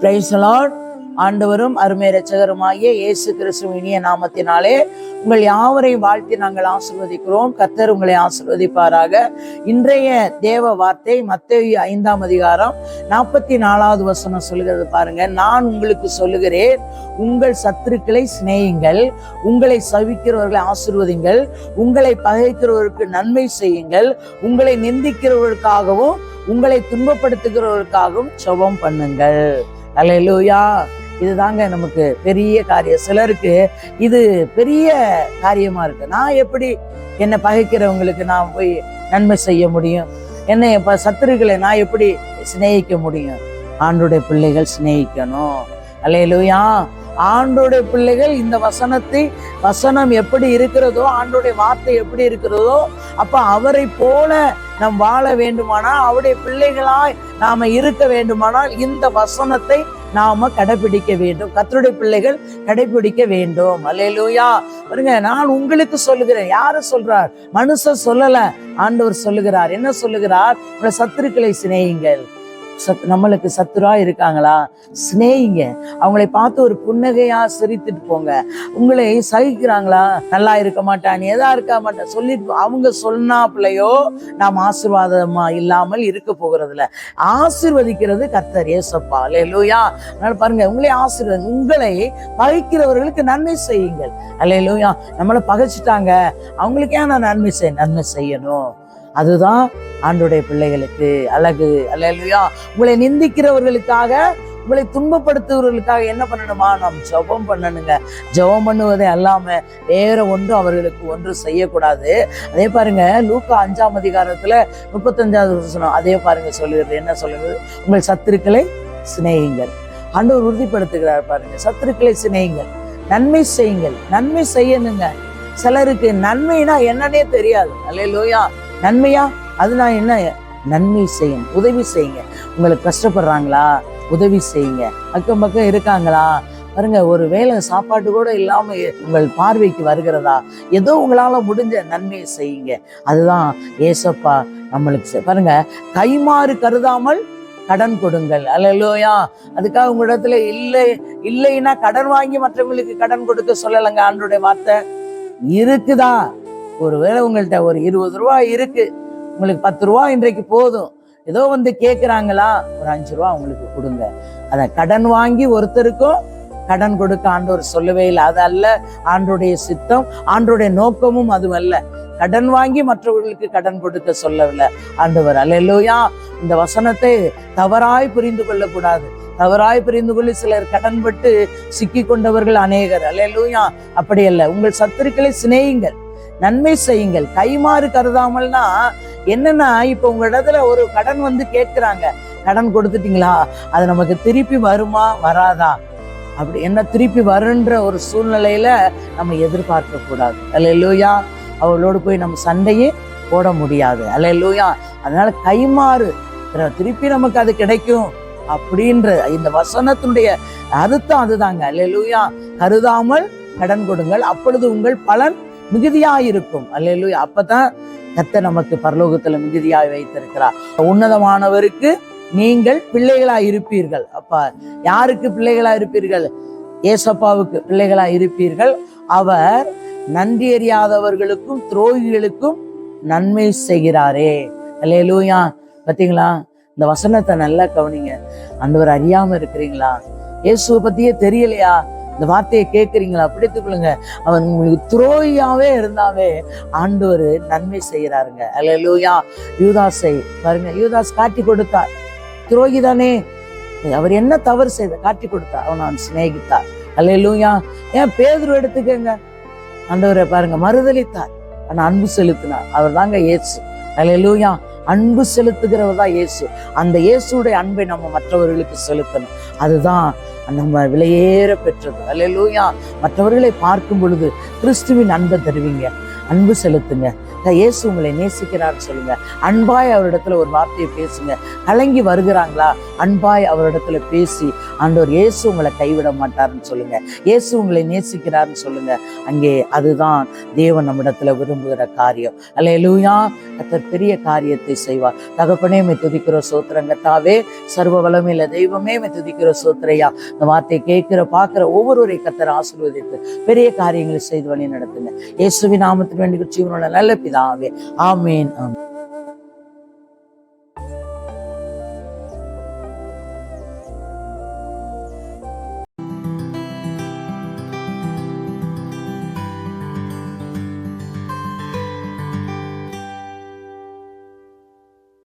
பிரைசலாட் ஆண்டவரும் அருமை ரச்சகருமாகிய இயேசு கிறிஸ்து இனிய நாமத்தினாலே உங்கள் யாவரையும் வாழ்த்தி நாங்கள் ஆசிர்வதிக்கிறோம். கர்த்தர் உங்களை ஆசிர்வதிப்பாராக. இன்றைய தேவ வார்த்தை மத்திய ஐந்தாம் அதிகாரம் நாற்பத்தி நாலாவது வசனம் சொல்கிறது பாருங்க. நான் உங்களுக்கு சொல்லுகிறேன் உங்கள் சத்துருக்களை சிநேகிங்கள் உங்களை சவிக்கிறவர்களை ஆசிர்வதிங்கள் உங்களை பகைக்கிறவருக்கு நன்மை செய்யுங்கள் உங்களை நிந்திக்கிறவர்களுக்காகவும் உங்களை துன்பப்படுத்துகிறவர்களுக்காகவும் செபம் பண்ணுங்கள். அல்லேலூயா இதுதாங்க நமக்கு பெரிய காரியம். சிலருக்கு இது பெரிய காரியமா இருக்கு. நான் எப்படி என்னை பகைக்கிறவங்களுக்கு நான் போய் நன்மை செய்ய முடியும்? என்னை இப்போ சத்துருக்களை நான் எப்படி சிநேகிக்க முடியும்? ஆண்டுடைய பிள்ளைகள் சிநேகிக்கணும். அல்லேலூயா ஆண்டோடைய பிள்ளைகள் இந்த வசனத்தை வசனம் எப்படி இருக்கிறதோ ஆண்டோடைய வார்த்தை எப்படி இருக்கிறதோ அப்ப அவரை போல நாம் வாழ வேண்டுமானால் அவருடைய பிள்ளைகளாய் நாம இருக்க வேண்டுமானால் இந்த வசனத்தை நாம கடைபிடிக்க வேண்டும். கத்தருடைய பிள்ளைகள் கடைபிடிக்க வேண்டும். அல்லேலூயா. பாருங்க நான் உங்களுக்கு சொல்லுகிறேன். யாரு சொல்றார்? மனுஷன் சொல்லல. ஆண்டவர் சொல்லுகிறார். என்ன சொல்லுகிறார்? உங்களை சத்துருக்களை சிநேகிங்கள் சத் நம்மளுக்கு சத்துரா இருக்காங்களா? சிநேகிங்க அவங்களை பார்த்து ஒரு புன்னகையா சிரித்துட்டு போங்க. உங்களை சகிக்கிறாங்களா? நல்லா இருக்க மாட்டான் ஏதா இருக்க மாட்டான். சொல்லிட்டு அவங்க சொன்னாப்புலையோ நாம் ஆசிர்வாதமா இல்லாமல் இருக்க போகிறதுல ஆசிர்வதிக்கிறது கத்தர் ஏசப்பா அல்லேலூயா. அதனால பாருங்க உங்களை ஆசீர்வாதம் உங்களை பகைக்கிறவர்களுக்கு நன்மை செய்யுங்கள். அல்லேலூயா. நம்மளை பகைச்சிட்டாங்க. அவங்களுக்கு ஏன் நான் நன்மை செய் நன்மை செய்யணும். அதுதான் ஆண்டுடைய பிள்ளைகளுக்கு அழகு. அல்லா உங்களை நிந்திக்கிறவர்களுக்காக உங்களை துன்பப்படுத்துவர்களுக்காக என்ன பண்ணணுமா? நாம் ஜெபம் பண்ணணுங்க. ஜெபம் பண்ணுவதே அல்லாம வேற ஒன்று அவர்களுக்கு ஒன்று செய்யக்கூடாது. அதே பாருங்க லூக்கா அஞ்சாம் அதிகாரத்துல முப்பத்தஞ்சாவது வசனம். அதே பாருங்க சொல்லுகிறது. என்ன சொல்லுகிறது? உங்கள் சத்துருக்களை சிநேகிங்கள் ஆண்டவர் உறுதிப்படுத்துகிறார் பாருங்க. சத்துருக்களை சிநேகிங்கள் நன்மை செய்யுங்கள். நன்மை செய்யணுங்க. சிலருக்கு நன்மைனா என்னன்னே தெரியாது. அல்லேலூயா. நன்மையா? அது நான் என்ன? நன்மை செய்யும் உதவி செய்யுங்க. உங்களுக்கு கஷ்டப்படுறாங்களா? உதவி செய்யுங்க. அக்கம் பக்கம் இருக்காங்களா? பாருங்க ஒரு வேளை சாப்பாட்டு கூட இல்லாம உங்கள் பார்வைக்கு வருகிறதா? ஏதோ உங்களால முடிஞ்ச நன்மையை செய்யுங்க. அதுதான் ஏசப்பா நம்மளுக்கு பாருங்க கைமாறு கருதாமல் கடன் கொடுங்கள். அல்லையா அதுக்காக உங்க இடத்துல இல்லை இல்லைன்னா கடன் வாங்கி மற்றவங்களுக்கு கடன் கொடுக்க சொல்லலைங்க. ஆண்டுடைய வார்த்தை இருக்குதா? ஒருவேளை உங்கள்கிட்ட ஒரு இருபது ரூபா இருக்கு. உங்களுக்கு பத்து ரூபா இன்றைக்கு போதும். ஏதோ வந்து கேட்குறாங்களா ஒரு அஞ்சு ரூபா உங்களுக்கு கொடுங்க. அதை கடன் வாங்கி ஒருத்தருக்கும் கடன் கொடுக்க ஆண்டவர் சொல்லவே இல்லை. அது அல்ல ஆண்டோடைய சித்தம் ஆண்டோடைய நோக்கமும் அதுவல்ல கடன் வாங்கி மற்றவர்களுக்கு கடன் கொடுக்க சொல்லவில்லை. ஆண்டவர் அல்லையா இந்த வசனத்தை தவறாய் புரிந்து கொள்ளக்கூடாது. தவறாய் புரிந்து கொள்ளி சிலர் கடன்பட்டு சிக்கி கொண்டவர்கள் அநேகர். அல்லையா அப்படி அல்ல. உங்கள் சத்துருக்களை சிநேகிங்கள் நன்மை செய்யுங்கள். கைமாறு கருதாமல்னா என்னன்னா இப்ப உங்க இடத்துல ஒரு கடன் வந்து கேட்கிறாங்க. கடன் கொடுத்துட்டீங்களா? அது நமக்கு திருப்பி வருமா? வராதா? அப்படி என்ன திருப்பி வருன்ற ஒரு சூழ்நிலையில நம்ம எதிர்பார்க்க கூடாது. லூயா அவளோடு போய் நம்ம சண்டையே போட முடியாது. அல்ல லூயா அதனால கைமாறு திருப்பி நமக்கு அது கிடைக்கும். அப்படின்ற இந்த வசனத்தினுடைய அர்த்தம் அதுதாங்க. அல்லையா கருதாமல் கடன் கொடுங்கள். அப்பொழுது உங்கள் பலன் மிகுதியாயிருக்கும். அல்லையா அப்பதான் கத்த நமக்கு பரலோகத்துல மிகுதியாய் வைத்திருக்கிறார். உன்னதமானவருக்கு நீங்கள் பிள்ளைகளா இருப்பீர்கள். அப்பா யாருக்கு பிள்ளைகளா இருப்பீர்கள்? ஏசப்பாவுக்கு பிள்ளைகளா இருப்பீர்கள். அவர் நன்றி அறியாதவர்களுக்கும் துரோகிகளுக்கும் நன்மை செய்கிறாரே. அல்லேலூயா. பாத்தீங்களா? இந்த வசனத்தை நல்லா கவனிங்க. ஆண்டவர் அறியாம இருக்கிறீங்களா? இயேசுவை பத்தியே தெரியலையா? இந்த வார்த்தையை கேட்குறீங்களா? பிடித்துக் கொள்ளுங்க. அவன் உங்களுக்கு துரோகியாவே இருந்தாவே ஆண்டவர் நன்மை செய்கிறாருங்க. அல்லேலூயா யூதாஸை பாருங்க யூதாஸ் காட்டி கொடுத்தார். துரோகி தானே. அவர் என்ன தவறு செய்த காட்டி கொடுத்தார். அவன் அவன் சிநேகித்தார். அல்லேலூயா ஏன் பேதுரு எடுத்துக்கங்க. ஆண்டவரை பாருங்க மறுதளித்தார் ஆனா அன்பு செலுத்தினார். அவர் தாங்க அல்ல லூயா அன்பு செலுத்துகிறவர் தான் இயேசு. அந்த இயேசுடைய அன்பை நம்ம மற்றவர்களுக்கு செலுத்தணும். அதுதான் நம்ம விலையேற பெற்றது. அல்லேலூயா. மற்றவர்களை பார்க்கும் பொழுது கிறிஸ்துவின் அன்பை தருவீங்க. அன்பு செலுத்துங்க. இயேசு உங்களை நேசிக்கிறார் சொல்லுங்க. அன்பாய் அவரிடத்துல ஒரு வார்த்தையை பேசுங்க. கலங்கி வருகிறாங்களா? அன்பாய் அவரிடத்துல பேசி ஆண்டவர் இயேசு உங்களை கைவிட மாட்டாருன்னு சொல்லுங்க. இயேசு உங்களை நேசிக்கிறார்னு சொல்லுங்க. அங்கே அதுதான் தேவன் நம்மிடத்துல விரும்புகிற காரியம். அல்லேலூயா கத்தர் பெரிய காரியத்தை செய்வார். தகப்பனே மே துதிக்கிற சோத்திரங்கத்தாவே சர்வ வளமையில தெய்வமே மே துதிக்கிற சோத்திரையா. இந்த வார்த்தையை கேட்கிற பார்க்கிற ஒவ்வொருவரை கத்தர் ஆசீர்வதித்து பெரிய காரியங்களை செய்து வழி நடத்துங்க. இயேசுவின் நாமத்தில் வேண்டிய ஜீவனோட நல்ல பிதாவே. ஆமேன் ஆமேன்.